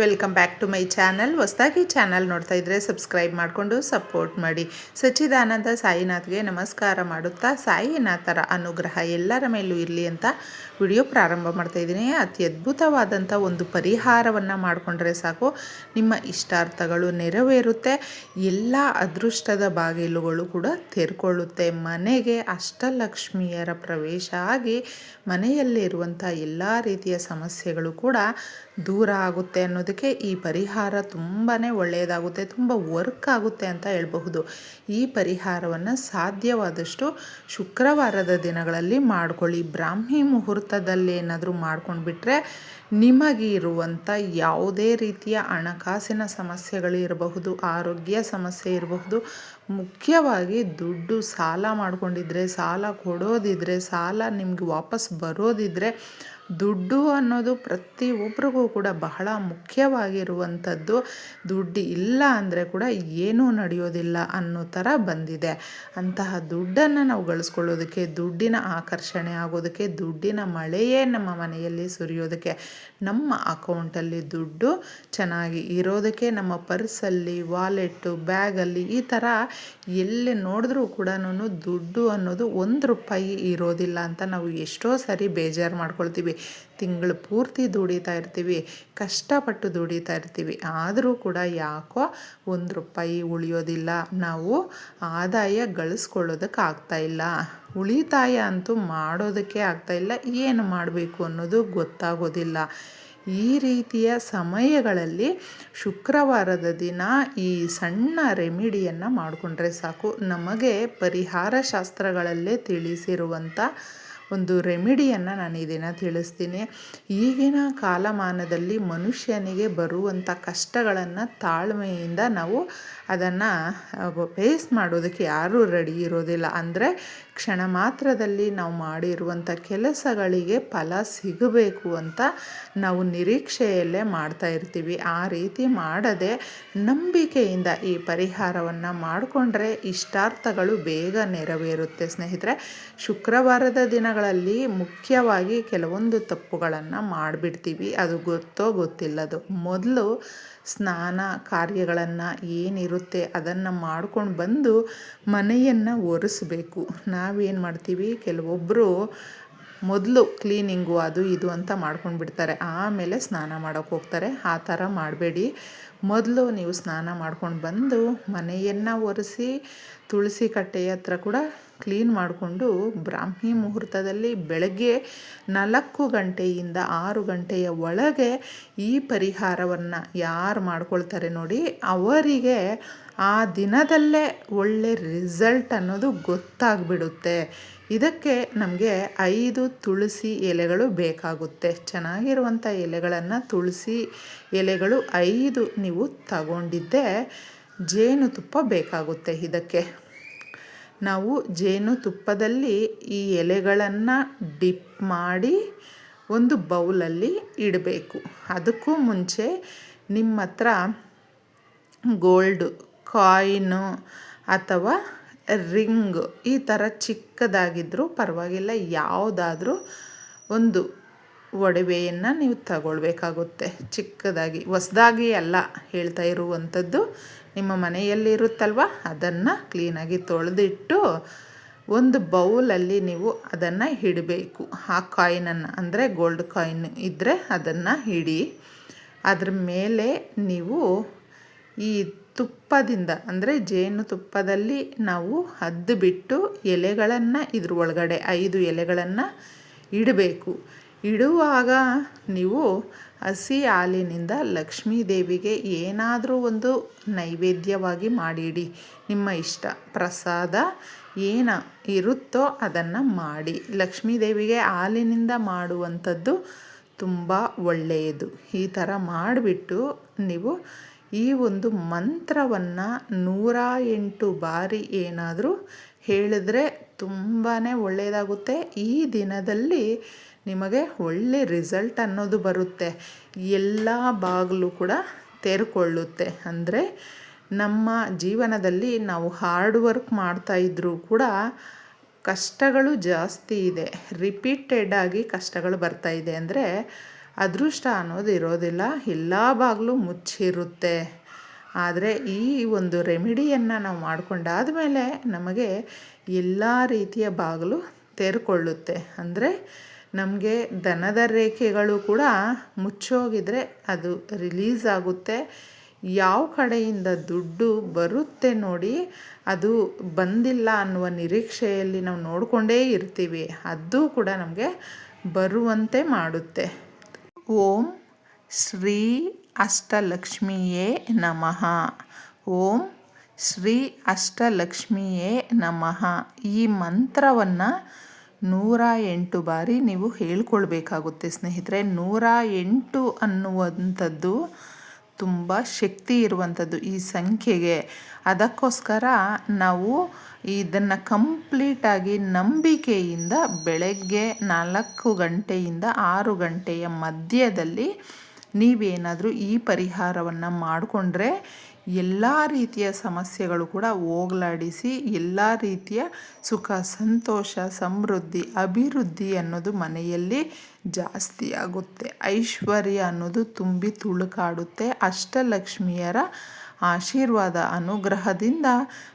Welcome back to my channel. ಹೊಸದಾಗಿ channel ನೋಡ್ತಾ ಇದ್ದರೆ ಸಬ್ಸ್ಕ್ರೈಬ್ ಮಾಡಿಕೊಂಡು ಸಪೋರ್ಟ್ ಮಾಡಿ. ಸಚ್ಚಿದಾನಂದ ಸಾಯಿನಾಥ್ಗೆ ನಮಸ್ಕಾರ ಮಾಡುತ್ತಾ ಸಾಯಿನಾಥರ ಅನುಗ್ರಹ ಎಲ್ಲರ ಮೇಲೂ ಇರಲಿ ಅಂತ ವಿಡಿಯೋ ಪ್ರಾರಂಭ ಮಾಡ್ತಾ ಇದ್ದೀನಿ. ಅತಿ ಅದ್ಭುತವಾದಂಥ ಒಂದು ಪರಿಹಾರವನ್ನು ಮಾಡಿಕೊಂಡ್ರೆ ಸಾಕು. ನಿಮ್ಮ ಇಷ್ಟಾರ್ಥಗಳು ನೆರವೇರುತ್ತೆ. ಎಲ್ಲ ಅದೃಷ್ಟದ ಬಾಗಿಲುಗಳು ಕೂಡ ತೆರ್ಕೊಳ್ಳುತ್ತೆ. ಮನೆಗೆ ಅಷ್ಟಲಕ್ಷ್ಮಿಯರ ಪ್ರವೇಶ ಆಗಿ ಮನೆಯಲ್ಲಿರುವಂಥ ಎಲ್ಲ ರೀತಿಯ ಸಮಸ್ಯೆಗಳು ಕೂಡ ದೂರ ಆಗುತ್ತೆ ಅನ್ನೋದಕ್ಕೆ ಈ ಪರಿಹಾರ ತುಂಬಾ ಒಳ್ಳೆಯದಾಗುತ್ತೆ, ತುಂಬ ವರ್ಕ್ ಆಗುತ್ತೆ ಅಂತ ಹೇಳಬಹುದು. ಈ ಪರಿಹಾರವನ್ನು ಸಾಧ್ಯವಾದಷ್ಟು ಶುಕ್ರವಾರದ ದಿನಗಳಲ್ಲಿ ಮಾಡ್ಕೊಳ್ಳಿ. ಬ್ರಾಹ್ಮಿ ಮುಹೂರ್ತದಲ್ಲಿ ಏನಾದರೂ ಮಾಡ್ಕೊಂಡು ಬಿಟ್ಟರೆ ನಿಮಗಿರುವಂಥ ಯಾವುದೇ ರೀತಿಯ ಹಣಕಾಸಿನ ಸಮಸ್ಯೆಗಳಿರಬಹುದು ಆರೋಗ್ಯ ಸಮಸ್ಯೆ ಇರಬಹುದು ಮುಖ್ಯವಾಗಿ ದುಡ್ಡು ಸಾಲ ಮಾಡಿಕೊಂಡಿದ್ರೆ, ಸಾಲ ಕೊಡೋದಿದ್ರೆ, ಸಾಲ ನಿಮ್ಗೆ ವಾಪಸ್ ಬರೋದಿದ್ರೆ ದುಡ್ಡು ಅನ್ನೋದು ಪ್ರತಿ ಪ್ರತಿಯೊಬ್ಬರಿಗೂ ಕೂಡ ಬಹಳ ಮುಖ್ಯವಾಗಿರುವಂಥದ್ದು. ದುಡ್ಡು ಇಲ್ಲ ಅಂದರೆ ಕೂಡ ಏನೂ ನಡೆಯೋದಿಲ್ಲ ಅನ್ನೋ ಥರ ಬಂದಿದೆ. ಅಂತಹ ದುಡ್ಡನ್ನು ನಾವು ಗಳಿಸ್ಕೊಳ್ಳೋದಕ್ಕೆ, ದುಡ್ಡಿನ ಆಕರ್ಷಣೆ ಆಗೋದಕ್ಕೆ, ದುಡ್ಡಿನ ಮಳೆಯೇ ನಮ್ಮ ಮನೆಯಲ್ಲಿ ಸುರಿಯೋದಕ್ಕೆ, ನಮ್ಮ ಅಕೌಂಟಲ್ಲಿ ದುಡ್ಡು ಚೆನ್ನಾಗಿ ಇರೋದಕ್ಕೆ, ನಮ್ಮ ಪರ್ಸಲ್ಲಿ ವಾಲೆಟ್ಟು ಬ್ಯಾಗಲ್ಲಿ ಈ ಥರ ಎಲ್ಲಿ ನೋಡಿದ್ರೂ ಕೂಡ ದುಡ್ಡು ಅನ್ನೋದು ಒಂದು ರೂಪಾಯಿ ಇರೋದಿಲ್ಲ ಅಂತ ನಾವು ಎಷ್ಟೋ ಸರಿ ಬೇಜಾರು ಮಾಡ್ಕೊಳ್ತೀವಿ. ತಿಂಗಳು ಪೂರ್ತಿ ದುಡಿತಾ ಇರ್ತೀವಿ, ಕಷ್ಟಪಟ್ಟು ದುಡಿತಾ ಇರ್ತೀವಿ. ಆದರೂ ಕೂಡ ಯಾಕೋ ಒಂದು ರೂಪಾಯಿ ಉಳಿಯೋದಿಲ್ಲ. ನಾವು ಆದಾಯ ಗಳಿಸ್ಕೊಳ್ಳೋದಕ್ಕೆ ಆಗ್ತಾಯಿಲ್ಲ ಉಳಿತಾಯ ಅಂತೂ ಮಾಡೋದಕ್ಕೆ ಆಗ್ತಾಯಿಲ್ಲ ಏನು ಮಾಡಬೇಕು ಅನ್ನೋದು ಗೊತ್ತಾಗೋದಿಲ್ಲ. ಈ ರೀತಿಯ ಸಮಯಗಳಲ್ಲಿ ಶುಕ್ರವಾರದ ದಿನ ಈ ಸಣ್ಣ ರೆಮಿಡಿಯನ್ನು ಮಾಡಿಕೊಂಡ್ರೆ ಸಾಕು. ನಮಗೆ ಪರಿಹಾರ ಶಾಸ್ತ್ರಗಳಲ್ಲೇ ತಿಳಿಸಿರುವಂಥ ಒಂದು ರೆಮಿಡಿಯನ್ನು ನಾನು ಈ ದಿನ ತಿಳಿಸ್ತೀನಿ. ಈಗಿನ ಕಾಲಮಾನದಲ್ಲಿ ಮನುಷ್ಯನಿಗೆ ಬರುವಂಥ ಕಷ್ಟಗಳನ್ನು ತಾಳ್ಮೆಯಿಂದ ನಾವು ಅದನ್ನು ಫೇಸ್ ಮಾಡೋದಕ್ಕೆ ಯಾರೂ ರೆಡಿ ಇರೋದಿಲ್ಲ. ಅಂದರೆ ಕ್ಷಣ ಮಾತ್ರದಲ್ಲಿ ನಾವು ಮಾಡಿರುವಂಥ ಕೆಲಸಗಳಿಗೆ ಫಲ ಸಿಗಬೇಕು ಅಂತ ನಾವು ನಿರೀಕ್ಷೆಯಲ್ಲೇ ಮಾಡ್ತಾ ಇರ್ತೀವಿ. ಆ ರೀತಿ ಮಾಡದೆ ನಂಬಿಕೆಯಿಂದ ಈ ಪರಿಹಾರವನ್ನು ಮಾಡಿಕೊಂಡ್ರೆ ಇಷ್ಟಾರ್ಥಗಳು ಬೇಗ ನೆರವೇರುತ್ತೆ. ಸ್ನೇಹಿತರೆ, ಶುಕ್ರವಾರದ ದಿನಗಳಲ್ಲಿ ಮುಖ್ಯವಾಗಿ ಕೆಲವೊಂದು ತಪ್ಪುಗಳನ್ನು ಮಾಡಿಬಿಡ್ತೀವಿ. ಅದು ಗೊತ್ತೋ ಗೊತ್ತಿಲ್ಲದು. ಮೊದಲು ಸ್ನಾನ ಕಾರ್ಯಗಳನ್ನು ಏನಿರುತ್ತೆ ಅದನ್ನು ಮಾಡ್ಕೊಂಡು ಬಂದು ಮನೆಯನ್ನು ಒರೆಸ್ಬೇಕು. ನಾವೇನು ಮಾಡ್ತೀವಿ? ಕೆಲವೊಬ್ಬರು ಮೊದಲು ಕ್ಲೀನಿಂಗು ಅದು ಇದು ಅಂತ ಮಾಡ್ಕೊಂಡು ಬಿಡ್ತಾರೆ. ಆಮೇಲೆ ಸ್ನಾನ ಮಾಡೋಕ್ಕೆ ಹೋಗ್ತಾರೆ. ಆ ಥರ ಮಾಡಬೇಡಿ. ಮೊದಲು ನೀವು ಸ್ನಾನ ಮಾಡ್ಕೊಂಡು ಬಂದು ಮನೆಯನ್ನು ಒರೆಸಿ, ತುಳಸಿ ಕಟ್ಟೆಯ ಹತ್ರ ಕೂಡ ಕ್ಲೀನ್ ಮಾಡಿಕೊಂಡು ಬ್ರಾಹ್ಮಿ ಮುಹೂರ್ತದಲ್ಲಿ ಬೆಳಗ್ಗೆ ನಾಲ್ಕು ಗಂಟೆಯಿಂದ ಆರು ಗಂಟೆಯ ಒಳಗೆ ಈ ಪರಿಹಾರವನ್ನು ಯಾರು ಮಾಡ್ಕೊಳ್ತಾರೆ ನೋಡಿ, ಅವರಿಗೆ ಆ ದಿನದಲ್ಲೇ ಒಳ್ಳೆ ರಿಸಲ್ಟ್ ಅನ್ನೋದು ಗೊತ್ತಾಗ್ಬಿಡುತ್ತೆ. ಇದಕ್ಕೆ ನಮಗೆ ಐದು ತುಳಸಿ ಎಲೆಗಳು ಬೇಕಾಗುತ್ತೆ. ಚೆನ್ನಾಗಿರುವಂಥ ಎಲೆಗಳನ್ನು ತುಳಸಿ ಎಲೆಗಳು ಐದು ನೀವು ತಗೊಂಡಿದ್ದೆ ಜೇನುತುಪ್ಪ ಬೇಕಾಗುತ್ತೆ ಇದಕ್ಕೆ. ನಾವು ಜೇನುತುಪ್ಪದಲ್ಲಿ ಈ ಎಲೆಗಳನ್ನು ಡಿಪ್ ಮಾಡಿ ಒಂದು ಬೌಲಲ್ಲಿ ಇಡಬೇಕು. ಅದಕ್ಕೂ ಮುಂಚೆ ನಿಮ್ಮ ಹತ್ರ ಗೋಲ್ಡ್ ಕಾಯಿನು ಅಥವಾ ರಿಂಗ್ ಈ ಥರ ಚಿಕ್ಕದಾಗಿದ್ದರೂ ಪರವಾಗಿಲ್ಲ, ಯಾವುದಾದ್ರೂ ಒಂದು ಒಡವೆಯನ್ನು ನೀವು ತಗೊಳ್ಬೇಕಾಗುತ್ತೆ. ಚಿಕ್ಕದಾಗಿ, ಹೊಸ್ದಾಗಿ ಅಲ್ಲ ಹೇಳ್ತಾ ಇರುವಂಥದ್ದು. ನಿಮ್ಮ ಮನೆಯಲ್ಲಿ ಇರುತ್ತಲ್ವ ಅದನ್ನು ಕ್ಲೀನಾಗಿ ತೊಳೆದಿಟ್ಟು ಒಂದು ಬೌಲಲ್ಲಿ ನೀವು ಅದನ್ನು ಹಿಡಬೇಕು. ಆ ಕಾಯಿನನ್ನು, ಅಂದರೆ ಗೋಲ್ಡ್ ಕಾಯಿನ್ ಇದ್ದರೆ ಅದನ್ನು ಹಿಡಿ, ಅದ್ರ ಮೇಲೆ ನೀವು ಈ ತುಪ್ಪದಿಂದ, ಅಂದರೆ ಜೇನು ತುಪ್ಪದಲ್ಲಿ ನಾವು ಹದ್ದು ಬಿಟ್ಟು ಎಲೆಗಳನ್ನು, ಇದ್ರ ಒಳಗಡೆ ಐದು ಎಲೆಗಳನ್ನು ಇಡಬೇಕು. ಇಡುವಾಗ ನೀವು ಹಸಿ ಹಾಲಿನಿಂದ ಲಕ್ಷ್ಮೀ ದೇವಿಗೆ ಏನಾದರೂ ಒಂದು ನೈವೇದ್ಯವಾಗಿ ಮಾಡಿಡಿ. ನಿಮ್ಮ ಇಷ್ಟ ಪ್ರಸಾದ ಏನ ಇರುತ್ತೋ ಅದನ್ನು ಮಾಡಿ. ಲಕ್ಷ್ಮೀ ದೇವಿಗೆ ಹಾಲಿನಿಂದ ಮಾಡುವಂಥದ್ದು ತುಂಬ ಒಳ್ಳೆಯದು. ಈ ಥರ ಮಾಡಿಬಿಟ್ಟು ನೀವು ಈ ಒಂದು ಮಂತ್ರವನ್ನು ನೂರ ಎಂಟು ಬಾರಿ ಏನಾದರೂ ಹೇಳಿದ್ರೆ ತುಂಬಾ ಒಳ್ಳೆಯದಾಗುತ್ತೆ. ಈ ದಿನದಲ್ಲಿ ನಿಮಗೆ ಒಳ್ಳೆ ರಿಸಲ್ಟ್ ಅನ್ನೋದು ಬರುತ್ತೆ. ಎಲ್ಲ ಬಾಗಿಲು ಕೂಡ ತೆರೆಕೊಳ್ಳುತ್ತೆ. ಅಂದರೆ ನಮ್ಮ ಜೀವನದಲ್ಲಿ ನಾವು ಹಾರ್ಡ್ ವರ್ಕ್ ಇದ್ದರೂ ಕೂಡ ಕಷ್ಟಗಳು ಜಾಸ್ತಿ ಇದೆ. ರಿಪೀಟೆಡ್ ಆಗಿ ಕಷ್ಟಗಳು ಬರ್ತಾ ಇದೆ. ಅಂದರೆ ಅದೃಷ್ಟ ಅನ್ನೋದು ಇರೋದಿಲ್ಲ. ಎಲ್ಲ ಬಾಗಿಲು ಮುಚ್ಚಿರುತ್ತೆ. ಆದರೆ ಈ ಒಂದು ರೆಮಿಡಿಯನ್ನು ನಾವು ಮಾಡಿಕೊಂಡಾದ ಮೇಲೆ ನಮಗೆ ಎಲ್ಲ ರೀತಿಯ ಬಾಗಿಲು ತೆರೆಕೊಳ್ಳುತ್ತೆ. ಅಂದರೆ ನಮಗೆ ದನದ ರೇಖೆಗಳು ಕೂಡ ಮುಚ್ಚೋಗಿದ್ರೆ ಅದು ರಿಲೀಸ್ ಆಗುತ್ತೆ. ಯಾವ ಕಡೆಯಿಂದ ದುಡ್ಡು ಬರುತ್ತೆ ನೋಡಿ ಅದು ಬಂದಿಲ್ಲ ಅನ್ನುವ ನಿರೀಕ್ಷೆಯಲ್ಲಿ ನಾವು ನೋಡಿಕೊಂಡೇ ಇರ್ತೀವಿ. ಅದು ಕೂಡ ನಮಗೆ ಬರುವಂತೆ ಮಾಡುತ್ತೆ. ಓಂ ಶ್ರೀ ಅಷ್ಟಲಕ್ಷ್ಮಿಯೇ ನಮಃ. ಓಂ ಶ್ರೀ ಅಷ್ಟಲಕ್ಷ್ಮಿಯೇ ನಮಃ. ಈ ಮಂತ್ರವನ್ನು ನೂರ ಎಂಟು ಬಾರಿ ನೀವು ಹೇಳ್ಕೊಳ್ಬೇಕಾಗುತ್ತೆ ಸ್ನೇಹಿತರೆ. ನೂರ ಎಂಟು ಅನ್ನುವಂಥದ್ದು ತುಂಬ ಶಕ್ತಿ ಇರುವಂಥದ್ದು ಈ ಸಂಖ್ಯೆಗೆ. ಅದಕ್ಕೋಸ್ಕರ ನಾವು ಇದನ್ನು ಕಂಪ್ಲೀಟಾಗಿ ನಂಬಿಕೆಯಿಂದ ಬೆಳಗ್ಗೆ ನಾಲ್ಕು ಗಂಟೆಯಿಂದ ಆರು ಗಂಟೆಯ ಮಧ್ಯದಲ್ಲಿ ನೀವೇನಾದರೂ ಈ ಪರಿಹಾರವನ್ನು ಮಾಡಿಕೊಂಡ್ರೆ ಎಲ್ಲ ರೀತಿಯ ಸಮಸ್ಯೆಗಳು ಕೂಡ ಹೋಗಲಾಡಿಸಿ ಎಲ್ಲ ರೀತಿಯ ಸುಖ, ಸಂತೋಷ, ಸಮೃದ್ಧಿ, ಅಭಿವೃದ್ಧಿ ಅನ್ನೋದು ಮನೆಯಲ್ಲಿ ಜಾಸ್ತಿ ಆಗುತ್ತೆ. ಐಶ್ವರ್ಯ ಅನ್ನೋದು ತುಂಬಿ ತುಳುಕಾಡುತ್ತೆ. ಅಷ್ಟಲಕ್ಷ್ಮಿಯರ ಆಶೀರ್ವಾದ ಅನುಗ್ರಹದಿಂದ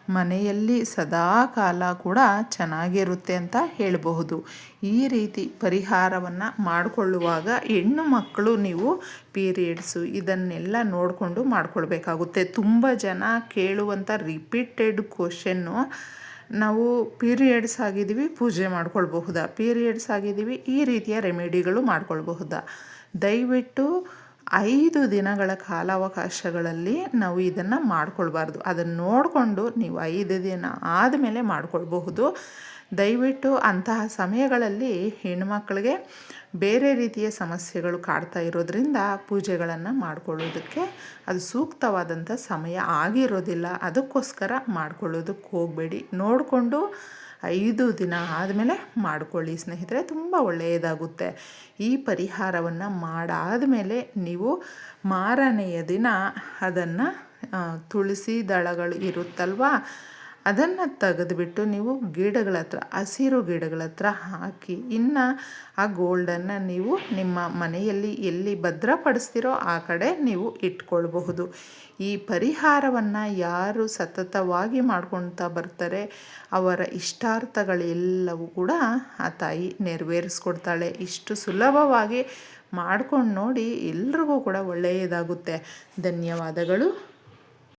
ಮನೆಯಲ್ಲಿ ಸದಾ ಕಾಲ ಕೂಡ ಚೆನ್ನಾಗಿರುತ್ತೆ ಅಂತ ಹೇಳಬಹುದು. ಈ ರೀತಿ ಪರಿಹಾರವನ್ನು ಮಾಡಿಕೊಳ್ಳುವಾಗ ಹೆಣ್ಣು ಮಕ್ಕಳು ನೀವು ಪೀರಿಯಡ್ಸು ಇದನ್ನೆಲ್ಲ ನೋಡಿಕೊಂಡು ಮಾಡಿಕೊಳ್ಬೇಕಾಗುತ್ತೆ. ತುಂಬ ಜನ ಕೇಳುವಂಥ ರಿಪೀಟೆಡ್ ಕ್ವಶನ್ನು ನಾವು ಪೀರಿಯಡ್ಸ್ ಆಗಿದ್ದೀವಿ, ಪೂಜೆ ಮಾಡ್ಕೊಳ್ಬಹುದಾ? ಪೀರಿಯಡ್ಸ್ ಆಗಿದ್ದೀವಿ, ಈ ರೀತಿಯ ರೆಮಿಡಿಗಳು ಮಾಡ್ಕೊಳ್ಬಹುದಾ? ದಯವಿಟ್ಟು ಐದು ದಿನಗಳ ಕಾಲಾವಕಾಶಗಳಲ್ಲಿ ನಾವು ಇದನ್ನು ಮಾಡ್ಕೊಳ್ಬಾರ್ದು. ಅದನ್ನು ನೋಡಿಕೊಂಡು ನೀವು ಐದು ದಿನ ಆದಮೇಲೆ ಮಾಡ್ಕೊಳ್ಬಹುದು. ದಯವಿಟ್ಟು ಅಂತಹ ಸಮಯಗಳಲ್ಲಿ ಹೆಣ್ಮಕ್ಳಿಗೆ ಬೇರೆ ರೀತಿಯ ಸಮಸ್ಯೆಗಳು ಕಾಡ್ತಾ ಇರೋದ್ರಿಂದ ಪೂಜೆಗಳನ್ನು ಮಾಡಿಕೊಳ್ಳೋದಕ್ಕೆ ಅದು ಸೂಕ್ತವಾದಂಥ ಸಮಯ ಆಗಿರೋದಿಲ್ಲ. ಅದಕ್ಕೋಸ್ಕರ ಮಾಡ್ಕೊಳ್ಳೋದಕ್ಕೆ ಹೋಗಬೇಡಿ. ನೋಡಿಕೊಂಡು ಐದು ದಿನ ಆದಮೇಲೆ ಮಾಡ್ಕೊಳ್ಳಿ ಸ್ನೇಹಿತರೆ, ತುಂಬ ಒಳ್ಳೆಯದಾಗುತ್ತೆ. ಈ ಪರಿಹಾರವನ್ನು ಮಾಡಾದ ಮೇಲೆ ನೀವು ಮಾರನೆಯ ದಿನ ಅದನ್ನು ತುಳಸಿ ದಳಗಳು ಇರುತ್ತಲ್ವ ಅದನ್ನು ತೆಗೆದುಬಿಟ್ಟು ನೀವು ಗಿಡಗಳ ಹತ್ರ, ಹಸಿರು ಗಿಡಗಳ ಹತ್ರ ಹಾಕಿ, ಇನ್ನು ಆ ಗೋಲ್ಡನ್ನು ನೀವು ನಿಮ್ಮ ಮನೆಯಲ್ಲಿ ಎಲ್ಲಿ ಭದ್ರಪಡಿಸ್ತೀರೋ ಆ ಕಡೆ ನೀವು ಇಟ್ಕೊಳ್ಬಹುದು. ಈ ಪರಿಹಾರವನ್ನು ಯಾರು ಸತತವಾಗಿ ಮಾಡ್ಕೊಳ್ತಾ ಬರ್ತಾರೆ, ಅವರ ಇಷ್ಟಾರ್ಥಗಳೆಲ್ಲವೂ ಕೂಡ ಆ ತಾಯಿ ನೆರವೇರಿಸ್ಕೊಡ್ತಾಳೆ. ಇಷ್ಟು ಸುಲಭವಾಗಿ ಮಾಡ್ಕೊಂಡು ನೋಡಿ ಎಲ್ರಿಗೂ ಕೂಡ ಒಳ್ಳೆಯದಾಗುತ್ತೆ. ಧನ್ಯವಾದಗಳು.